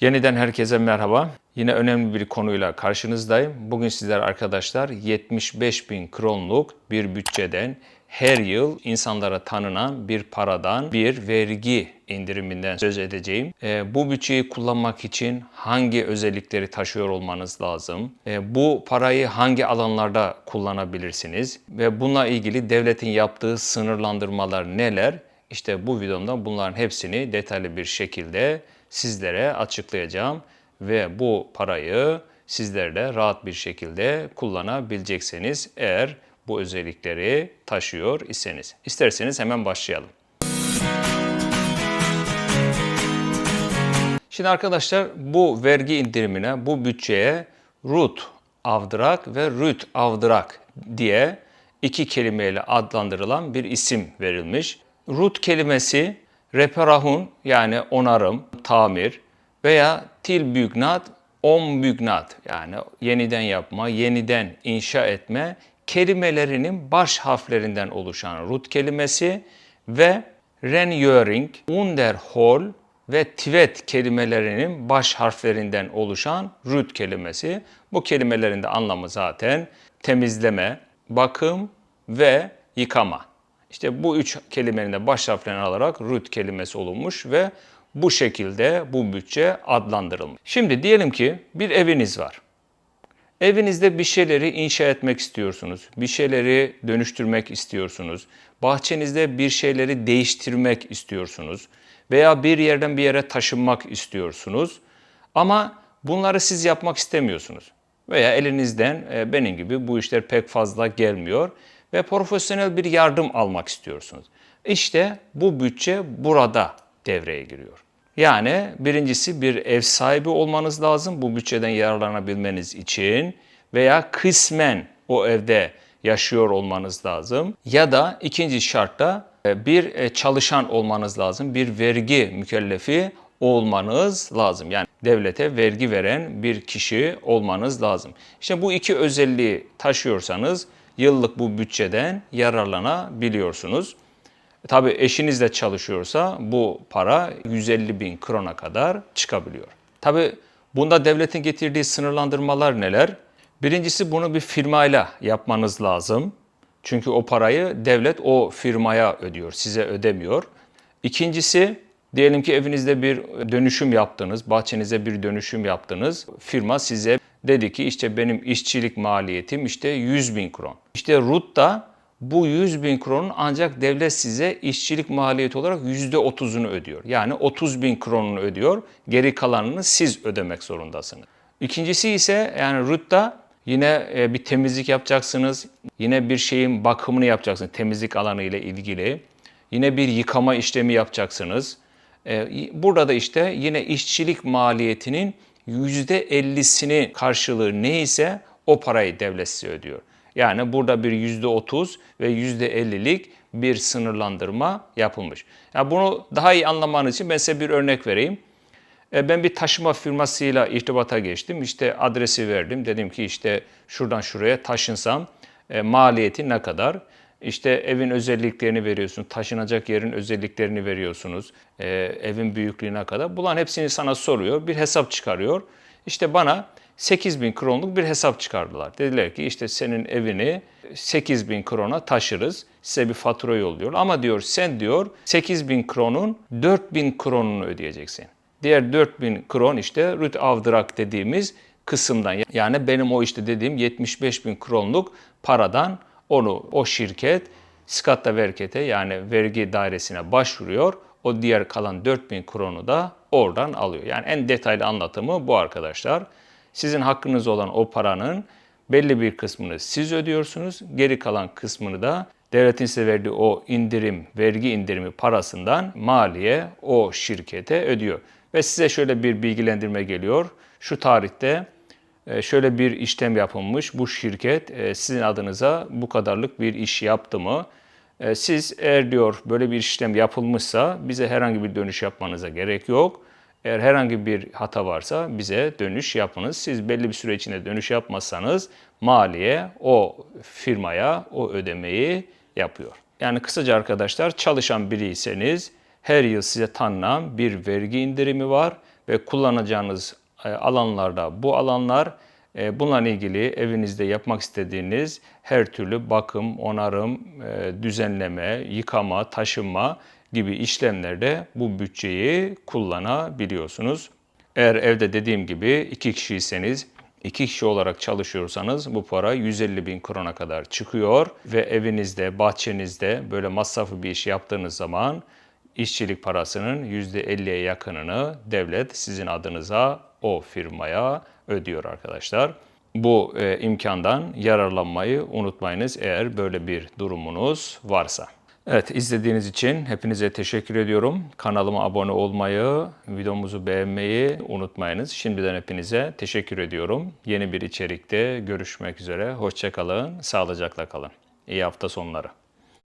Yeniden herkese merhaba. Yine önemli bir konuyla karşınızdayım. Bugün sizler arkadaşlar 75 bin kronluk bir bütçeden her yıl insanlara tanınan bir paradan bir vergi indiriminden söz edeceğim. Ee, bu bütçeyi kullanmak için hangi özellikleri taşıyor olmanız lazım? Ee, bu parayı hangi alanlarda kullanabilirsiniz? Ve bununla ilgili devletin yaptığı sınırlandırmalar neler? İşte bu videomda bunların hepsini detaylı bir şekilde sizlere açıklayacağım ve bu parayı sizler de rahat bir şekilde kullanabileceksiniz eğer bu özellikleri taşıyor iseniz. İsterseniz hemen başlayalım. Şimdi arkadaşlar bu vergi indirimine, bu bütçeye RUT avdırak ve RÜT avdırak diye iki kelimeyle adlandırılan bir isim verilmiş. RUT kelimesi reparahun yani onarım, tamir veya tilbügnat, ombügnat yani yeniden yapma, yeniden inşa etme kelimelerinin baş harflerinden oluşan RUT kelimesi ve renjöring, underhol ve tvet kelimelerinin baş harflerinden oluşan rüt kelimesi. Bu kelimelerin de anlamı zaten temizleme, bakım ve yıkama. İşte bu üç kelimenin de baş harflerini alarak rüt kelimesi olunmuş ve bu şekilde bu bütçe adlandırılmış. Şimdi diyelim ki bir eviniz var. Evinizde bir şeyleri inşa etmek istiyorsunuz. Bir şeyleri dönüştürmek istiyorsunuz. Bahçenizde bir şeyleri değiştirmek istiyorsunuz. Veya bir yerden bir yere taşınmak istiyorsunuz. Ama bunları siz yapmak istemiyorsunuz. Veya elinizden e, benim gibi bu işler pek fazla gelmiyor ve profesyonel bir yardım almak istiyorsunuz. İşte bu bütçe burada devreye giriyor. Yani birincisi bir ev sahibi olmanız lazım bu bütçeden yararlanabilmeniz için veya kısmen o evde yaşıyor olmanız lazım. Ya da ikinci şartta e, bir e, çalışan olmanız lazım, bir vergi mükellefi olmanız lazım. Yani devlete vergi veren bir kişi olmanız lazım. İşte bu iki özelliği taşıyorsanız yıllık bu bütçeden yararlanabiliyorsunuz. Tabii eşiniz de çalışıyorsa bu para 150 bin krona kadar çıkabiliyor. Tabii bunda devletin getirdiği sınırlandırmalar neler? Birincisi bunu bir firmayla yapmanız lazım. Çünkü o parayı devlet o firmaya ödüyor, size ödemiyor. İkincisi diyelim ki evinizde bir dönüşüm yaptınız, bahçenize bir dönüşüm yaptınız. Firma size dedi ki işte benim işçilik maliyetim işte 100 bin kron. İşte RUT da bu 100 bin kronun ancak devlet size işçilik maliyeti olarak %30'unu ödüyor. Yani 30 bin kronunu ödüyor. Geri kalanını siz ödemek zorundasınız. İkincisi ise yani RUT'ta yine e, bir temizlik yapacaksınız. Yine bir şeyin bakımını yapacaksınız temizlik alanı ile ilgili. Yine bir yıkama işlemi yapacaksınız. E, burada da işte yine işçilik maliyetinin %50'sini karşılığı neyse o parayı devlet size ödüyor. Yani burada bir %30 ve %50'lik bir sınırlandırma yapılmış. Yani bunu daha iyi anlamanız için ben size bir örnek vereyim. E, ben bir taşıma firmasıyla irtibata geçtim. İşte adresi verdim. Dedim ki işte şuradan şuraya taşınsam e, maliyeti ne kadar? İşte evin özelliklerini veriyorsun, taşınacak yerin özelliklerini veriyorsunuz, e, evin büyüklüğüne kadar. Bunların hepsini sana soruyor, bir hesap çıkarıyor. İşte bana 8 bin kronluk bir hesap çıkardılar. Dediler ki işte senin evini 8 bin krona taşırız. Size bir fatura yolluyor. Ama diyor sen diyor 8 bin kronun 4 bin kronunu ödeyeceksin. Diğer 4 bin kron işte rüt avdırak dediğimiz kısımdan. Yani benim o işte dediğim 75 bin kronluk paradan onu o şirket Skatta Verket'e yani vergi dairesine başvuruyor. O diğer kalan 4000 kronu da oradan alıyor. Yani en detaylı anlatımı bu arkadaşlar. Sizin hakkınız olan o paranın belli bir kısmını siz ödüyorsunuz. Geri kalan kısmını da devletin size verdiği o indirim, vergi indirimi parasından maliye o şirkete ödüyor. Ve size şöyle bir bilgilendirme geliyor. Şu tarihte şöyle bir işlem yapılmış. Bu şirket e, sizin adınıza bu kadarlık bir iş yaptı mı? E, siz eğer diyor böyle bir işlem yapılmışsa bize herhangi bir dönüş yapmanıza gerek yok. Eğer herhangi bir hata varsa bize dönüş yapınız. Siz belli bir süre içinde dönüş yapmazsanız maliye o firmaya o ödemeyi yapıyor. Yani kısaca arkadaşlar çalışan biriyseniz her yıl size tanınan bir vergi indirimi var ve kullanacağınız e, alanlarda bu alanlar e, bununla ilgili evinizde yapmak istediğiniz her türlü bakım, onarım, e, düzenleme, yıkama, taşınma gibi işlemlerde bu bütçeyi kullanabiliyorsunuz. Eğer evde dediğim gibi iki kişiyseniz, iki kişi olarak çalışıyorsanız bu para 150 bin krona kadar çıkıyor ve evinizde, bahçenizde böyle masraflı bir iş yaptığınız zaman işçilik parasının %50'ye yakınını devlet sizin adınıza o firmaya ödüyor arkadaşlar. Bu e, imkandan yararlanmayı unutmayınız eğer böyle bir durumunuz varsa. Evet izlediğiniz için hepinize teşekkür ediyorum. Kanalıma abone olmayı, videomuzu beğenmeyi unutmayınız. Şimdiden hepinize teşekkür ediyorum. Yeni bir içerikte görüşmek üzere. Hoşçakalın, sağlıcakla kalın. İyi hafta sonları.